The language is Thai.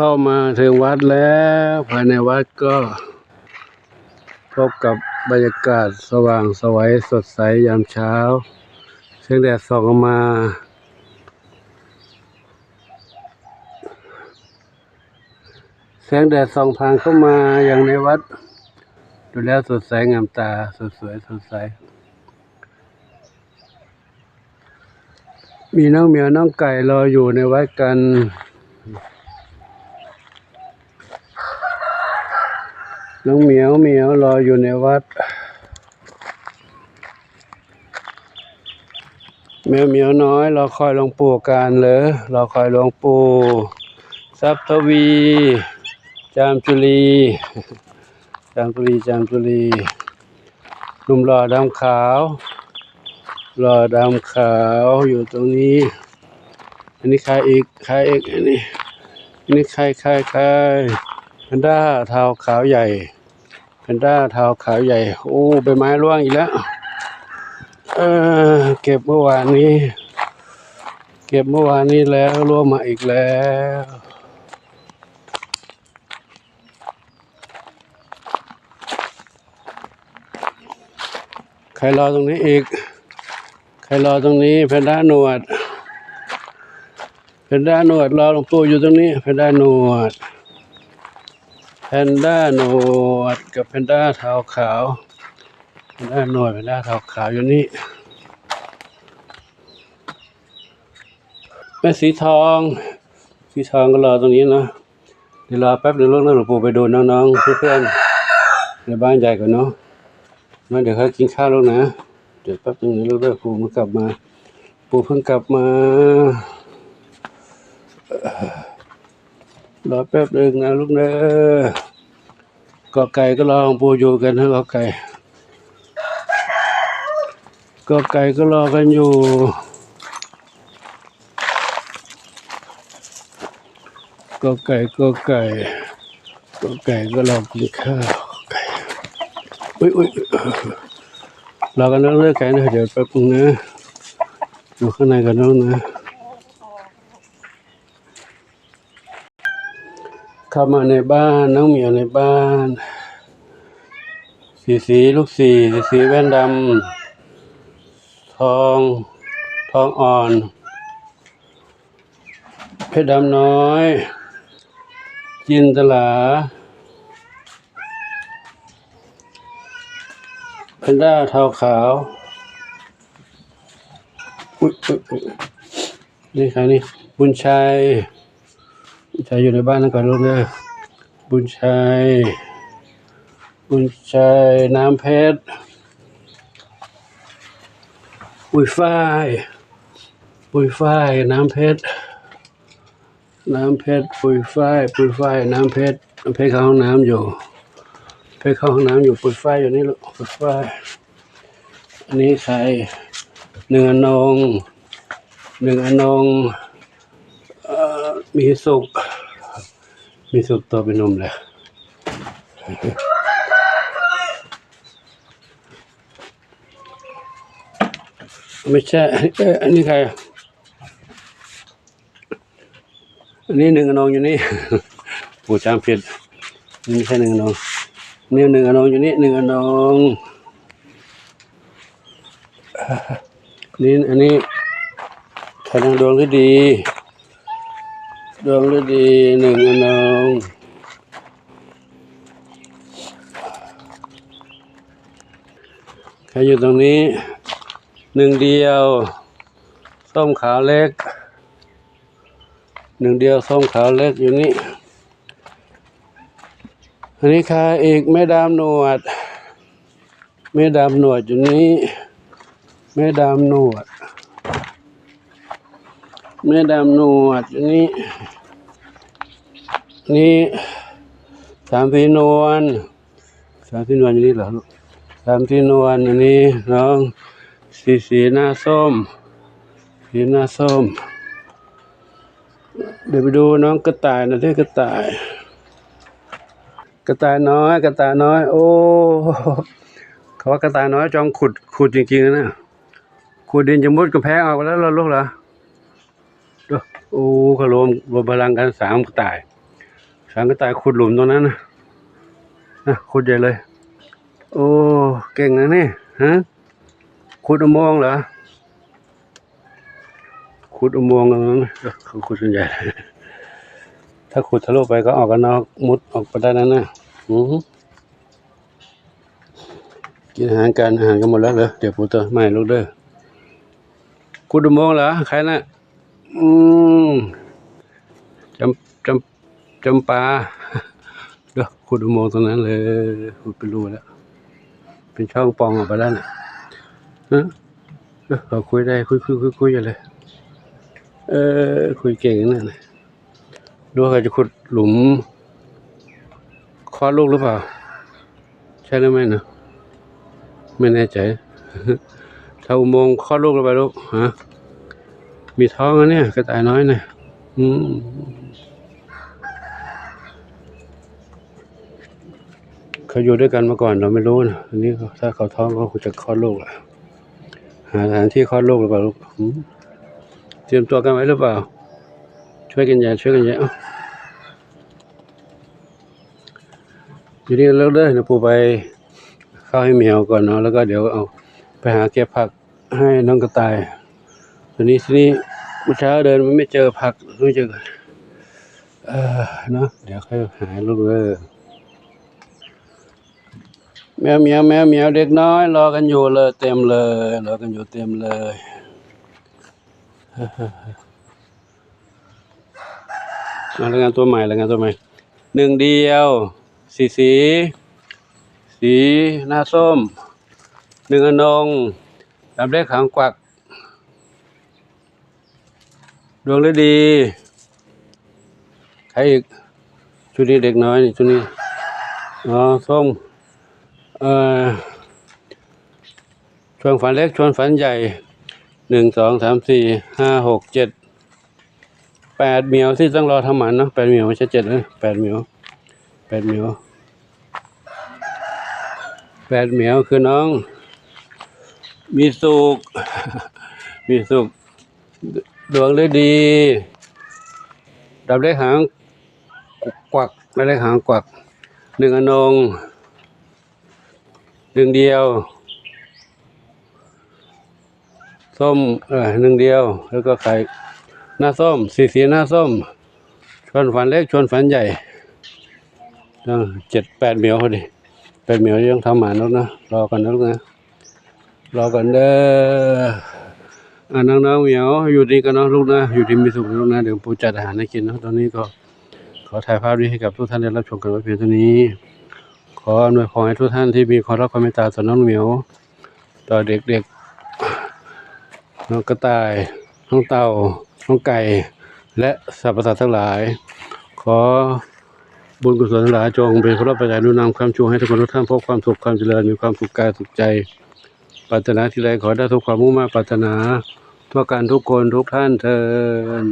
เข้ามาถึงวัดแล้ว ภายในวัดก็ พบกับบรรยากาศสว่างไสวัยสดใสยามเช้าเสียงแดดส่องออกมา แสงแดดส่องผ่านเข้ามาอย่างในวัด ดูแล้วสดใสงามตาสดสวยสดใส มีน้องเหมียวน้องไก่รออยู่ในวัดกัน น้องเหมียวเหมียวรออยู่ในวัดเหมียวเหมียวน้อยรอคอยหลวงปู่การเลยรอคอยหลวงปู่ทรัพย์ทวี จามจุลี จามจุลีจามจุลีหนุ่มหล่อดำขาวหล่อดำขาวอยู่ตรงนี้ อันนี้ใครอีกใครอีกอันนี้อันนี้ใครใครใครแพนด้าเท้าขาวใหญ่ พนด้าเท้าขาวใหญ่ โอ้ใบไม้ร่วงอีกแล้ว เออเก็บเมื่อวานนี้ เก็บเมื่อวานนี้แล้วร่วงมาอีกแล้วใครรอตรงนี้อีก ใครรอตรงนี้แพนด้าหนวดแพนด้าหนวดรอหลวงปู่อยู่ตรงนี้แพนด้าหนวด แพนด้าหนวดกับแพนด้าเท้าขาวแพนด้าหนวดแพนด้าเท้าขาวอยู่นี่แม่สีทอง สีทองก็รอตรงนี้นะเดี๋ยวรอแป๊บเดี๋ยวลูกนะหลวงปู่ไปดูน้องๆเพื่อนๆในบ้านใหญ่ก่อนเนาะมาเดี๋ยวเขากินข้าวแล้วนะ เดี๋ยวแป๊บนึงนะลูกเด้อปู่มันกลับมา ปู่เพิ่งกลับมา รอแป๊บหนึ่งนะลูกเด้อกอไก่ก็รองปูอยู่กันนะกอไก่กอไก่ก็รอกันอยู่กอไก่กอไก่กอไก่ก็รอกินข้าวไก่อุ้ยอุ้ยรอกันนะเลิกไก่นะเดี๋ยวแป๊บนึงนะอยู่ข้างในกันน้องนะ เข้ามาในบ้านน้องเหมียวในบ้าน สีสีลูกสีสีสีแว่นดำทองทองอ่อน เพชรดำน้อย จินตลาแพนด้าเทาขาวอุ๊ยอุ๊ยนี่ครับนี่บุญชัย ชัยอยู่ในบ้านนั่นก่อนลูกเด้อบุญชัย บุญชัย น้ำเพชร ปุยฝ้าย ปุยฝ้าย น้ำเพชร น้ำเพชร ปุยฝ้าย ปุยฝ้าย น้ำเพชร น้ำเพชรเข้าห้องน้ำอยู่ไปเข้าห้องน้ำอยู่ ปุยฝ้ายอยู่นี่ลูก ปุยฝ้าย อันนี้ใครหนึ่งอนงหนึ่งอนงเอ่อมีสุข มีสุขตัวเป็นนมเลยไม่ใช่เอออันนี้ใครอันนี้หนึ่งอนงอยู่นี่ผู้จำผิดนี่ไม่ใช่หนึ่งอนงนี่หนึ่งอนงอยู่นี่หนึ่งอนงนี่อันนี้ทางดวงที่ดี ดวงที่ดีหนึ่งอนองใครอยู่ตรงนี้หนึ่งเดียว ส้มขาวเล็ก หนึ่งเดียวส้มขาวเล็กอยู่นี่ อันนี้ใครอีกแม่ดามหนวดแม่ดามหนวดอยู่นี้แม่ดำหนวด แม่ดำนวดอันนี้ นี่สามสีนวลสามสีนวลอยู่นี่เหรอลูกสามสีนวลอันนี้น้องสีสีหน้าส้ม สีหน้าส้ม เดี๋ยวไปดูน้องกระต่ายนะที่กระต่าย กระต่ายน้อย กระต่ายน้อย โอ้เขาว่ากระต่ายน้อยจอมขุดขุดจริงๆนะขุดดินจะมุดกระแพงออกไปแล้วเรอลูกเหรอ อ้เขรวมรวมพลังกันสามกระต่ายช้างกระต่ายขุดหลุมตรงนั้นนะนะขุดใหญ่เลย โอ้เก่งนะนี่ฮะขุดอุโมงค์เหรอขุดอุโมงค์กันนั้นเขาขุดส่วนใหญ่ถ้าขุดทะลุไปก็ออกกันนอกมุดออกไปได้นั่นนะอือหือกินอาหารกันอาหารกันหมดแล้วเหรอเดี๋ยวปูเตอไม่ลูกเด้อขุดอุโมงเหรอใครน่ะ อืมจำจำจำปาเด้อขุดอุโมงค์ตรงนั้นเลยขุดไปรูแล้ว เป็นช่องปองออกไปแล้วน่ะฮะเด้อเราคุยได้คุยคุยคุยคุยกันเลย เออ คุยเก่งนั่นนะดูว่าเขาจะขุดหลุมคลอดลูกหรือเปล่า ใช่หรือไม่นะไม่แน่ใจ ถ้าอุโมงค์คลอดลูกหรือเปล่าลูกฮะ มีท้องอันเนี่ยกระต่ายน้อยเนี่ยอืมเขาอยู่ด้วยกันมาก่อนเราไม่รู้นะอันนี้ถ้าเขาท้องเขาคงจะคลอดลูกอะหาสถานที่คลอดลูกหรือเปล่าลูกเตรียมตัวกันไว้หรือเปล่า ช่วยกันอย่าช่วยกันอย่าเอ้าอยู่นี่แล้วเด้อเดี๋ยวปูไปเข้าวให้เหมียวก่อนเนาะแล้วก็เดี๋ยวเอาไปหาเก็บผักให้น้องกระต่าย ทีนี้ทีนี้เมื่อเช้าเดินมันไม่เจอผักไม่เจอเออเนาะเดี๋ยวค่อยหาลูกเด้อแมวเมียวแมวเมียวเด็กน้อย รอกันอยู่เลยเต็มเลยรอกันอยู่เต็มเลยมารายงานตัวใหม่รายงานตัวใหม่หนึ่งเดียว สีสี สีหน้าส้มหนึ่งอนงลำเล็กหางกวัก ดวงฤดีใครอีกชุดนี้เด็กน้อยนี่ชุดนี้อ๋อส้มเอ่อชวนฝันเล็กชวนฝันใหญ่หนึ่งสองสามสี่ห้าหกเจ็ดแปดเหมียวที่ต้องรอทำหมันเนาะแปดเหมียวไม่ใช่เจ็ดเลยแปดเหมียวแปดเหมียวแปดเหมียวคือน้อง มีสุขมีสุข ดวงฤดีดับเล็กหางกวักดับเล็กหางกวักหนึ่งอนงหนึ่งเดียว ส้มเออหนึ่งเดียว แล้วก็ไข่หน้าส้ม สีสีหน้าส้ม ชวนฝันเล็กชวนฝันใหญ่เจ็ดแปดเหมียวพอดีแปดเหมียวยังทำหมานแล้วนะ รอกันนะลูกนะ รอกันเด้อ อ่าน้องๆเหมียวอยู่ดีกันเนาะลูกนะอยู่ดีมีสุขลูกนะเดี๋ยวปู่จัดอาหารให้กินเนาะตอนนี้ก็ขอถ่ายภาพนี้ให้กับทุกท่านได้รับชมกันไว้เพียงเท่านี้ ขออำนวยพรให้ทุกท่านที่มีความรักความเมตตาต่อน้องเหมียว ต่อเด็กๆน้องกระต่ายน้องเต่าน้องไก่ และสรรพสัตว์ทั้งหลาย ขอบุญกุศลทั้งหลายจงเป็นพระปัจจัยนุนนำความชูให้ทุกคนทุกท่านพบความสุขความเจริญมีความสุขกายสุขใจ ปรารถนาที่ไรขอได้ทุกความมุ่งมาปรารถนาทั่วกันทุกคนทุกท่านเทิน